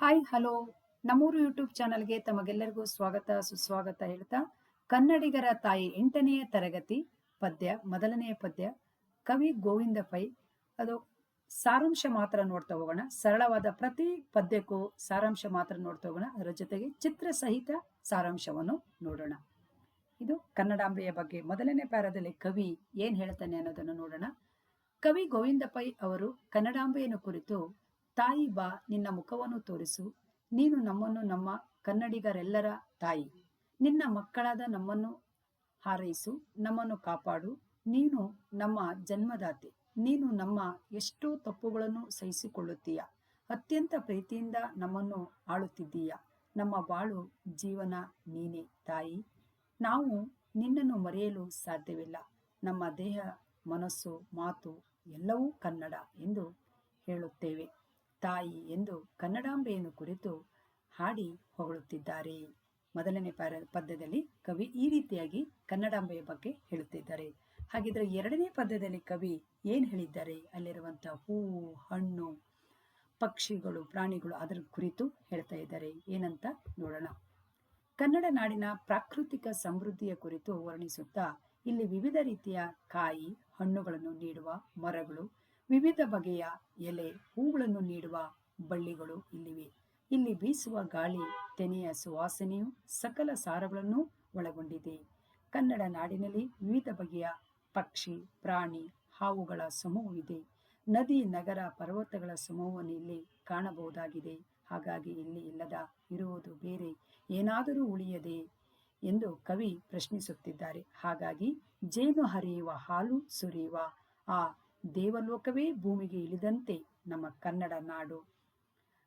Hi hello ನಮ್ಮೂರು YouTube ಚಾನಲ್ಗೆ ತಮಗೆಲ್ಲರಿಗೂ ಸ್ವಾಗತ, ಸುಸ್ವಾಗತ ಹೇಳ್ತಾ. ಕನ್ನಡಿಗರ ತಾಯಿ ಎಂಟನೆಯ ತರಗತಿ ಪದ್ಯ, ಮೊದಲನೆಯ ಪದ್ಯ, ಕವಿ ಗೋವಿಂದ ಪೈ. ಅದು ಸಾರಾಂಶ ಮಾತ್ರ ನೋಡ್ತಾ ಹೋಗೋಣ. ಸರಳವಾದ ಪ್ರತಿ ಪದ್ಯಕ್ಕೂ ಸಾರಾಂಶ ಮಾತ್ರ ನೋಡ್ತಾ ಹೋಗೋಣ. ಅದರ ಜೊತೆಗೆ ಚಿತ್ರ ಸಹಿತ ಸಾರಾಂಶವನ್ನು ನೋಡೋಣ. ಇದು ಕನ್ನಡಾಂಬೆಯ ಬಗ್ಗೆ. ಮೊದಲನೇ ಪ್ಯಾರದಲ್ಲಿ ಕವಿ ಏನ್ ಹೇಳ್ತಾನೆ ಅನ್ನೋದನ್ನು ನೋಡೋಣ. ಕವಿ ಗೋವಿಂದ ಪೈ ಅವರು ಕನ್ನಡಾಂಬೆಯನ್ನು ಕುರಿತು ತಾಯಿ ಬಾ, ನಿನ್ನ ಮುಖವನ್ನು ತೋರಿಸು. ನೀನು ನಮ್ಮನ್ನು ನಮ್ಮ ಕನ್ನಡಿಗರೆಲ್ಲರ ತಾಯಿ. ನಿನ್ನ ಮಕ್ಕಳಾದ ನಮ್ಮನ್ನು ಹಾರೈಸು, ನಮ್ಮನ್ನು ಕಾಪಾಡು. ನೀನು ನಮ್ಮ ಜನ್ಮದಾತೆ. ನೀನು ನಮ್ಮ ಎಷ್ಟೋ ತಪ್ಪುಗಳನ್ನು ಸಹಿಸಿಕೊಳ್ಳುತ್ತೀಯ. ಅತ್ಯಂತ ಪ್ರೀತಿಯಿಂದ ನಮ್ಮನ್ನು ಆಳುತ್ತಿದ್ದೀಯ. ನಮ್ಮ ಬಾಳು ಜೀವನ ನೀನೆ ತಾಯಿ. ನಾವು ನಿನ್ನನ್ನು ಮರೆಯಲು ಸಾಧ್ಯವಿಲ್ಲ. ನಮ್ಮ ದೇಹ, ಮನಸ್ಸು, ಮಾತು ಎಲ್ಲವೂ ಕನ್ನಡ ಎಂದು ಹೇಳುತ್ತೇವೆ. ತಾಯಿ ಎಂದು ಕನ್ನಡಾಂಬೆಯನ್ನು ಕುರಿತು ಹಾಡಿ ಹೊಗಳುತ್ತಿದ್ದಾರೆ. ಮೊದಲನೇ ಪರ, ಪದ್ಯದಲ್ಲಿ ಕವಿ ಈ ರೀತಿಯಾಗಿ ಕನ್ನಡಾಂಬೆಯ ಬಗ್ಗೆ ಹೇಳುತ್ತಿದ್ದಾರೆ. ಹಾಗಿದ್ರೆ ಎರಡನೇ ಪದ್ಯದಲ್ಲಿ ಕವಿ ಏನ್ ಹೇಳಿದ್ದಾರೆ? ಅಲ್ಲಿರುವಂತಹ ಹೂವು ಹಣ್ಣು, ಪಕ್ಷಿಗಳು, ಪ್ರಾಣಿಗಳು ಅದರ ಕುರಿತು ಹೇಳ್ತಾ ಇದ್ದಾರೆ. ಏನಂತ ನೋಡೋಣ. ಕನ್ನಡ ನಾಡಿನ ಪ್ರಾಕೃತಿಕ ಸಮೃದ್ಧಿಯ ಕುರಿತು ವರ್ಣಿಸುತ್ತಾ ಇಲ್ಲಿ ವಿವಿಧ ರೀತಿಯ ಕಾಯಿ, ಹಣ್ಣುಗಳನ್ನು ನೀಡುವ ಮರಗಳು ವಿವಿಧ ಬಗೆಯ ಎಲೆ, ಹೂಗಳನ್ನು ನೀಡುವ ಬಳ್ಳಿಗಳು ಇಲ್ಲಿವೆ. ಇಲ್ಲಿ ಬೀಸುವ ಗಾಳಿ, ತೆನೆಯ ಸುವಾಸನೆಯು ಸಕಲ ಸಾರಗಳನ್ನು ಒಳಗೊಂಡಿದೆ. ಕನ್ನಡ ನಾಡಿನಲ್ಲಿ ವಿವಿಧ ಬಗೆಯ ಪಕ್ಷಿ, ಪ್ರಾಣಿ, ಹಾವುಗಳ ಸಮೂಹವಿದೆ ನದಿ, ನಗರ, ಪರ್ವತಗಳ ಸಮೂಹವನ್ನು ಇಲ್ಲಿ ಕಾಣಬಹುದಾಗಿದೆ. ಹಾಗಾಗಿ ಇಲ್ಲಿ ಇಲ್ಲದ ಇರುವುದು ಬೇರೆ, ಏನಾದರೂ ಉಳಿಯದೆ ಎಂದು ಕವಿ ಪ್ರಶ್ನಿಸುತ್ತಿದ್ದಾರೆ. ಹಾಗಾಗಿ ಜೇನು ಹರಿಯುವ ಹಾಲು ಸುರಿಯುವ ಆ ದೇವಲೋಕವೇ ಭೂಮಿಗೆ ಇಳಿದಂತೆ ನಮ್ಮ ಕನ್ನಡ ನಾಡು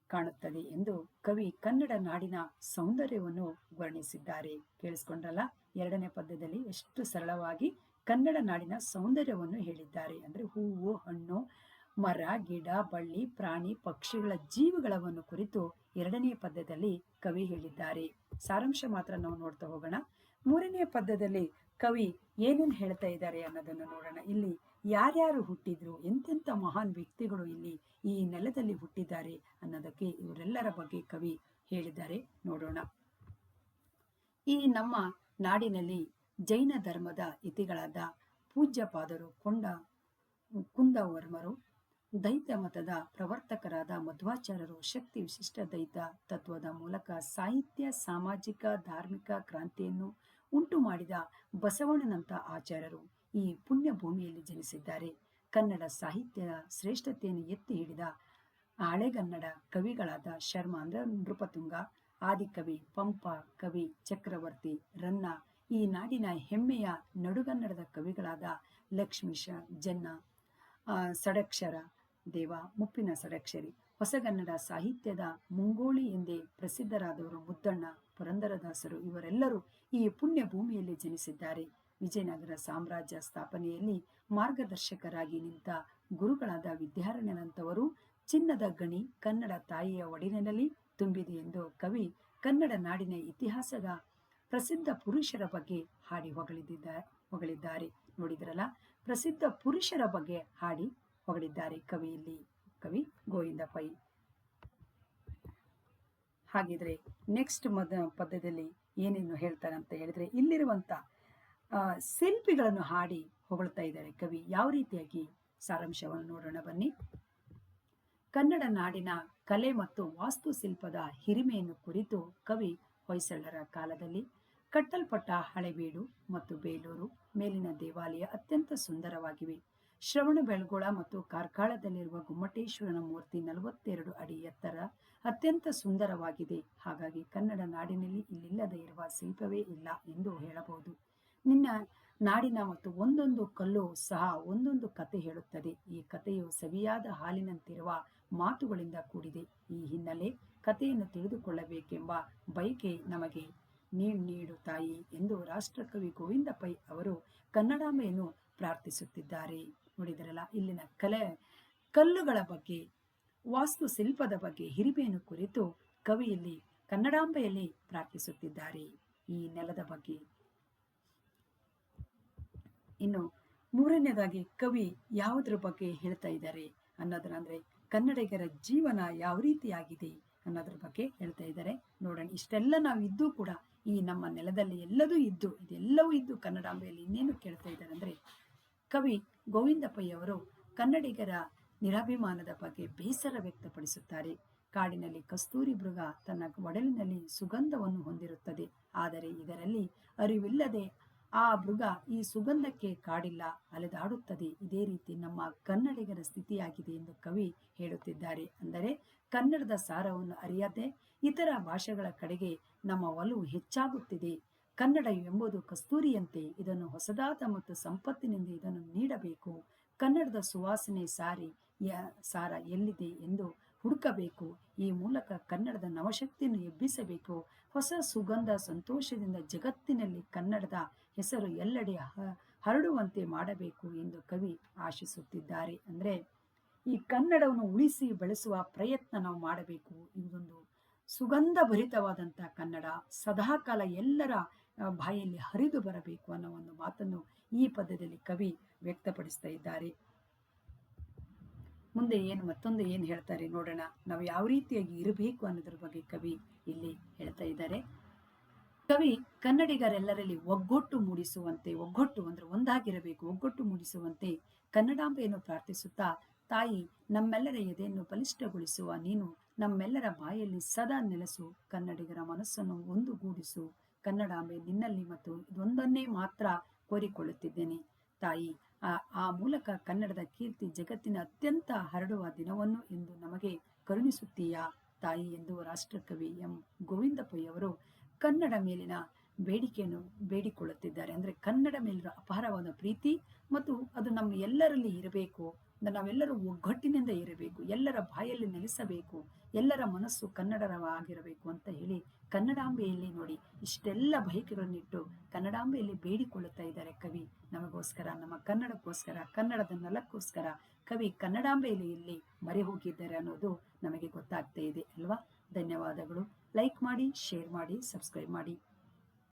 ಕಾಣುತ್ತದೆ ಎಂದು ಕವಿ ಕನ್ನಡ ನಾಡಿನ ಸೌಂದರ್ಯವನ್ನು ವರ್ಣಿಸಿದ್ದಾರೆ. ಕೇಳಿಸ್ಕೊಂಡಲ್ಲ? ಎರಡನೇ ಪದ್ಯದಲ್ಲಿ ಎಷ್ಟು ಸರಳವಾಗಿ ಕನ್ನಡ ನಾಡಿನ ಸೌಂದರ್ಯವನ್ನು ಹೇಳಿದ್ದಾರೆ ಅಂದ್ರೆ ಹೂವು, ಹಣ್ಣು, ಮರ, ಗಿಡ, ಬಳ್ಳಿ, ಪ್ರಾಣಿ, ಪಕ್ಷಿಗಳ ಜೀವಗಳವನ್ನು ಕುರಿತು ಎರಡನೇ ಪದ್ಯದಲ್ಲಿ ಕವಿ ಹೇಳಿದ್ದಾರೆ. ಸಾರಾಂಶ ಮಾತ್ರ ನಾವು ನೋಡ್ತಾ ಹೋಗೋಣ. ಮೂರನೇ ಪದ್ಯದಲ್ಲಿ ಕವಿ ಏನೇನು ಹೇಳ್ತಾ ಇದ್ದಾರೆ ಅನ್ನೋದನ್ನು ನೋಡೋಣ. ಇಲ್ಲಿ ಯಾರ್ಯಾರು ಹುಟ್ಟಿದ್ರು, ಎಂತೆಂಥ ಮಹಾನ್ ವ್ಯಕ್ತಿಗಳು ಇಲ್ಲಿ ಈ ನೆಲದಲ್ಲಿ ಹುಟ್ಟಿದ್ದಾರೆ ಅನ್ನೋದಕ್ಕೆ ಇವರೆಲ್ಲರ ಬಗ್ಗೆ ಕವಿ ಹೇಳಿದ್ದಾರೆ. ನೋಡೋಣ. ಈ ನಮ್ಮ ನಾಡಿನಲ್ಲಿ ಜೈನ ಧರ್ಮದ ಇತಿಗಳಾದ ಪೂಜ್ಯಪಾದರು, ಕೊಂಡ, ಕುಂದವರ್ಮರು ದೈತ್ಯ ಮತದ ಪ್ರವರ್ತಕರಾದ ಮಧ್ವಾಚಾರ್ಯರು, ಶಕ್ತಿ ವಿಶಿಷ್ಟ ದೈತ ತತ್ವದ ಮೂಲಕ ಸಾಹಿತ್ಯ, ಸಾಮಾಜಿಕ, ಧಾರ್ಮಿಕ ಕ್ರಾಂತಿಯನ್ನು ಉಂಟು ಮಾಡಿದ ಬಸವಣ್ಣನಂತ ಆಚಾರ್ಯರು. ಈ ಪುಣ್ಯ ಭೂಮಿಯಲ್ಲಿ ಜನಿಸಿದ್ದಾರೆ. ಕನ್ನಡ ಸಾಹಿತ್ಯದ ಶ್ರೇಷ್ಠತೆಯನ್ನು ಎತ್ತಿ ಹಿಡಿದ ಹಳೆಗನ್ನಡ ಕವಿಗಳಾದ ಶರ್ಮ ಅಂದ್ರೆ ನೃಪತುಂಗ, ಆದಿಕವಿ, ಪಂಪ, ಕವಿ ಚಕ್ರವರ್ತಿ, ರನ್ನ, ಈ ನಾಡಿನ ಹೆಮ್ಮೆಯ ನಡುಗನ್ನಡದ ಕವಿಗಳಾದ ಲಕ್ಷ್ಮೀಶ ಜನ್ನ ಸಡಕ್ಷರ ದೇವ, ಮುಪ್ಪಿನ ಸಡಕ್ಷರಿ, ಹೊಸಗನ್ನಡ ಸಾಹಿತ್ಯದ ಮುಂಗೋಳಿ ಎಂದೇ ಪ್ರಸಿದ್ಧರಾದವರು ಮುದ್ದಣ್ಣ, ಪುರಂದರದಾಸರು ಇವರೆಲ್ಲರೂ ಈ ಪುಣ್ಯ ಭೂಮಿಯಲ್ಲಿ ಜನಿಸಿದ್ದಾರೆ. ವಿಜಯನಗರ ಸಾಮ್ರಾಜ್ಯ ಸ್ಥಾಪನೆಯಲ್ಲಿ ಮಾರ್ಗದರ್ಶಕರಾಗಿ ನಿಂತ ಗುರುಗಳಾದ ವಿದ್ಯಾರಣ್ಯನಂತವರು ಚಿನ್ನದ ಗಣಿ, ಕನ್ನಡ ತಾಯಿಯ ಒಡಿನಿನಲ್ಲಿ ತುಂಬಿದೆ ಎಂದು ಕವಿ ಕನ್ನಡ ನಾಡಿನ ಇತಿಹಾಸದ ಪ್ರಸಿದ್ಧ ಪುರುಷರ ಬಗ್ಗೆ ಹಾಡಿ ಹೊಗಳಿದ್ದ ಹೊಗಳಿದ್ದಾರೆ. ನೋಡಿದ್ರಲ್ಲ? ಪ್ರಸಿದ್ಧ ಪುರುಷರ ಬಗ್ಗೆ ಹಾಡಿ ಹೊಗಳಿದ್ದಾರೆ ಕವಿಯಲ್ಲಿ. ಕವಿ ಗೋವಿಂದ ಪೈ. ಹಾಗಿದ್ರೆ ನೆಕ್ಸ್ಟ್ ಮದ ಪದ್ಯದಲ್ಲಿ ಏನೇನು ಅಂತ ಹೇಳಿದ್ರೆ ಇಲ್ಲಿರುವಂತ ಶಿಲ್ಪಿಗಳನ್ನು ಹಾಡಿ ಹೊಗಳ್ತಾ ಇದ್ದಾರೆ. ಕವಿ, ಯಾವ ರೀತಿಯಾಗಿ ಸಾರಾಂಶವನ್ನು ನೋಡೋಣ ಬನ್ನಿ. ಕನ್ನಡ ನಾಡಿನ ಕಲೆ ಮತ್ತು ವಾಸ್ತುಶಿಲ್ಪದ ಹಿರಿಮೆಯನ್ನು ಕುರಿತು ಕವಿ ಹೊಯ್ಸಳರ ಕಾಲದಲ್ಲಿ ಕಟ್ಟಲ್ಪಟ್ಟ ಹಳೆಬೀಡು ಮತ್ತು ಬೇಲೂರು ಮೇಲಿನ ದೇವಾಲಯ ಅತ್ಯಂತ ಸುಂದರವಾಗಿವೆ. ಶ್ರವಣ ಬೆಳಗೋಳ ಮತ್ತು ಕಾರ್ಕಾಳದಲ್ಲಿರುವ ಗುಮ್ಮಟೇಶ್ವರನ ಮೂರ್ತಿ ನಲವತ್ತೆರಡು ಅಡಿ ಎತ್ತರ ಅತ್ಯಂತ ಸುಂದರವಾಗಿದೆ. ಹಾಗಾಗಿ ಕನ್ನಡ ನಾಡಿನಲ್ಲಿ ಇಲ್ಲಿಲ್ಲದೆ ಇರುವ ಶಿಲ್ಪವೇ ಇಲ್ಲ ಎಂದು ಹೇಳಬಹುದು. ನಾಡಿನ ಮತ್ತು ಒಂದೊಂದು ಕಲ್ಲು ಸಹ ಒಂದೊಂದು ಕತೆ ಹೇಳುತ್ತದೆ. ಈ ಕಥೆಯು ಸವಿಯಾದ ಹಾಲಿನಂತಿರುವ ಮಾತುಗಳಿಂದ ಕೂಡಿದೆ. ಈ ಹಿನ್ನೆಲೆ ಕಥೆಯನ್ನು ತಿಳಿದುಕೊಳ್ಳಬೇಕೆಂಬ ಬಯಕೆ ನಮಗೆ ನೀ, ನೀಡು ತಾಯಿ ಎಂದು ರಾಷ್ಟ್ರಕವಿ ಗೋವಿಂದ ಪೈ ಅವರು ಕನ್ನಡಾಂಬೆಯನ್ನು ಪ್ರಾರ್ಥಿಸುತ್ತಿದ್ದಾರೆ. ನೋಡಿದರಲ್ಲ, ಇಲ್ಲಿನ ಕಲೆ ಕಲ್ಲುಗಳ ಬಗ್ಗೆ, ವಾಸ್ತುಶಿಲ್ಪದ ಬಗ್ಗೆ ಹಿರಿಮೆಯನ್ನು ಕುರಿತು ಕವಿಯಲ್ಲಿ ಕನ್ನಡಾಂಬೆಯಲ್ಲಿ ಪ್ರಾರ್ಥಿಸುತ್ತಿದ್ದಾರೆ. ಈ ನೆಲದ ಬಗ್ಗೆ ಇನ್ನು ಮೂರನೇದಾಗಿ ಕವಿ ಯಾವುದ್ರ ಬಗ್ಗೆ ಹೇಳ್ತಾ ಇದ್ದಾರೆ ಅನ್ನೋದನ್ನ ಅಂದ್ರೆ ಕನ್ನಡಿಗರ ಜೀವನ ಯಾವ ರೀತಿಯಾಗಿದೆ ಅನ್ನೋದ್ರ ಬಗ್ಗೆ ಹೇಳ್ತಾ ಇದ್ದಾರೆ. ನೋಡೋಣ, ಇಷ್ಟೆಲ್ಲ ನಾವು ಇದ್ದು ಕೂಡ ಈ ನಮ್ಮ ನೆಲದಲ್ಲಿ ಎಲ್ಲದೂ ಇದ್ದು, ಇದೆಲ್ಲವೂ ಇದ್ದು ಕನ್ನಡಾಂಬೆಯಲ್ಲಿ ಇನ್ನೇನು ಕೇಳ್ತಾ ಇದ್ದಾರೆ ಅಂದ್ರೆ ಕವಿ ಗೋವಿಂದಪ್ಪಯ್ಯವರು ಕನ್ನಡಿಗರ ನಿರಾಭಿಮಾನದ ಬಗ್ಗೆ ಬೇಸರ ವ್ಯಕ್ತಪಡಿಸುತ್ತಾರೆ. ಕಾಡಿನಲ್ಲಿ ಕಸ್ತೂರಿ ಮೃಗ ತನ್ನ ಒಡಲಿನಲ್ಲಿ ಸುಗಂಧವನ್ನು ಹೊಂದಿರುತ್ತದೆ. ಆದರೆ ಇದರಲ್ಲಿ ಅರಿವಿಲ್ಲದೆ ಆ ಮೃಗ ಈ ಸುಗಂಧಕ್ಕೆ ಕಾಡಿಲ್ಲ, ಅಲೆದಾಡುತ್ತದೆ. ಇದೇ ರೀತಿ ನಮ್ಮ ಕನ್ನಡಿಗರ ಸ್ಥಿತಿಯಾಗಿದೆ ಎಂದು ಕವಿ ಹೇಳುತ್ತಿದ್ದಾರೆ. ಅಂದರೆ ಕನ್ನಡದ ಸಾರವನ್ನು ಅರಿಯದೆ ಇತರ ಭಾಷೆಗಳ ಕಡೆಗೆ ನಮ್ಮ ಒಲವು ಹೆಚ್ಚಾಗುತ್ತಿದೆ. ಕನ್ನಡ ಎಂಬುದು ಕಸ್ತೂರಿಯಂತೆ ಇದನ್ನು ಹೊಸದಾದ ಮತ್ತು ಸಂಪತ್ತಿನಿಂದ ಇದನ್ನು ನೀಡಬೇಕು. ಕನ್ನಡದ ಸುವಾಸನೆ ಸಾರಿ ಸಾರ ಎಲ್ಲಿದೆ ಎಂದು ಹುಡುಕಬೇಕು. ಈ ಮೂಲಕ ಕನ್ನಡದ ನವಶಕ್ತಿಯನ್ನು ಎಬ್ಬಿಸಬೇಕು. ಹೊಸ ಸುಗಂಧ ಸಂತೋಷದಿಂದ ಜಗತ್ತಿನಲ್ಲಿ ಕನ್ನಡದ ಹೆಸರು ಎಲ್ಲೆಡೆ ಹರಡುವಂತೆ ಮಾಡಬೇಕು ಎಂದು ಕವಿ ಆಶಿಸುತ್ತಿದ್ದಾರೆ. ಅಂದರೆ ಈ ಕನ್ನಡವನ್ನು ಉಳಿಸಿ ಬೆಳೆಸುವ ಪ್ರಯತ್ನ ನಾವು ಮಾಡಬೇಕು ಇದೊಂದು ಸುಗಂಧ ಭರಿತವಾದಂಥ ಕನ್ನಡ ಸದಾಕಾಲ ಎಲ್ಲರ ಬಾಯಲ್ಲಿ ಹರಿದು ಬರಬೇಕು ಅನ್ನೋ ಒಂದು ಮಾತನ್ನು ಈ ಪದ್ಯದಲ್ಲಿ ಕವಿ ವ್ಯಕ್ತಪಡಿಸ್ತಾ ಇದ್ದಾರೆ. ಮುಂದೆ ಏನು ಮತ್ತೊಂದು ಏನು ಹೇಳ್ತಾರೆ ನೋಡೋಣ. ನಾವು ಯಾವ ರೀತಿಯಾಗಿ ಇರಬೇಕು ಅನ್ನೋದ್ರ ಬಗ್ಗೆ ಕವಿ ಇಲ್ಲಿ ಹೇಳ್ತಾ ಇದ್ದಾರೆ. ಕವಿ ಕನ್ನಡಿಗರೆಲ್ಲರಲ್ಲಿ ಒಗ್ಗೊಟ್ಟು ಮೂಡಿಸುವಂತೆ, ಒಗ್ಗೊಟ್ಟು ಅಂದ್ರೆ ಒಂದಾಗಿರಬೇಕು, ಒಗ್ಗೊಟ್ಟು ಮೂಡಿಸುವಂತೆ ಕನ್ನಡಾಂಬೆಯನ್ನು ಪ್ರಾರ್ಥಿಸುತ್ತಾ, ತಾಯಿ ನಮ್ಮೆಲ್ಲರ ಎದೆಯನ್ನು ಬಲಿಷ್ಠಗೊಳಿಸುವ, ನೀನು ನಮ್ಮೆಲ್ಲರ ಬಾಯಲ್ಲಿ ಸದಾ ನೆಲೆಸು, ಕನ್ನಡಿಗರ ಮನಸ್ಸನ್ನು ಒಂದುಗೂಡಿಸು. ಕನ್ನಡಾಂಬೆ ನಿನ್ನಲ್ಲಿ ಮತ್ತು ಇದೊಂದನ್ನೇ ಮಾತ್ರ ಕೋರಿಕೊಳ್ಳುತ್ತಿದ್ದೇನೆ. ತಾಯಿ ಆ ಮೂಲಕ ಕನ್ನಡದ ಕೀರ್ತಿ ಜಗತ್ತಿನ ಅತ್ಯಂತ ಹರಡುವ ದಿನವನ್ನು ಎಂದು ನಮಗೆ ಕರುಣಿಸುತ್ತೀಯಾ ತಾಯಿ ಎಂದು ರಾಷ್ಟ್ರಕವಿ ಎಂ. ಗೋವಿಂದ ಅವರು ಕನ್ನಡ ಮೇಲಿನ ಬೇಡಿಕೆಯನ್ನು ಬೇಡಿಕೊಳ್ಳುತ್ತಿದ್ದಾರೆ. ಅಂದರೆ ಕನ್ನಡ ಮೇಲಿನ ಅಪಾರವಾದ ಪ್ರೀತಿ ಮತ್ತು ಅದು ನಮ್ಮ ಎಲ್ಲರಲ್ಲಿ ಇರಬೇಕು, ನಾವೆಲ್ಲರೂ ಒಗ್ಗಟ್ಟಿನಿಂದ ಇರಬೇಕು, ಎಲ್ಲರ ಬಾಯಲ್ಲಿ ನೆಲೆಸಬೇಕು, ಎಲ್ಲರ ಮನಸ್ಸು ಕನ್ನಡರವಾಗಿರಬೇಕು ಅಂತ ಹೇಳಿ ಕನ್ನಡಾಂಬೆಯಲ್ಲಿ ನೋಡಿ ಇಷ್ಟೆಲ್ಲ ಬಯಕೆಗಳನ್ನಿಟ್ಟು ಕನ್ನಡಾಂಬೆಯಲ್ಲಿ ಬೇಡಿಕೊಳ್ಳುತ್ತಾ ಇದ್ದಾರೆ ಕವಿ. ನಮಗೋಸ್ಕರ, ನಮ್ಮ ಕನ್ನಡಕ್ಕೋಸ್ಕರ, ಕನ್ನಡದ ನೆಲಕ್ಕೋಸ್ಕರ ಕವಿ ಕನ್ನಡಾಂಬೆಯಲ್ಲಿ ಇಲ್ಲಿ ಮರೆ ಹೋಗಿದ್ದಾರೆ ಅನ್ನೋದು ನಮಗೆ ಗೊತ್ತಾಗ್ತಾ ಇದೆ ಅಲ್ವಾ? ಧನ್ಯವಾದಗಳು. ಲೈಕ್ ಮಾಡಿ, ಶೇರ್ ಮಾಡಿ, ಸಬ್ಸ್ಕ್ರೈಬ್ ಮಾಡಿ.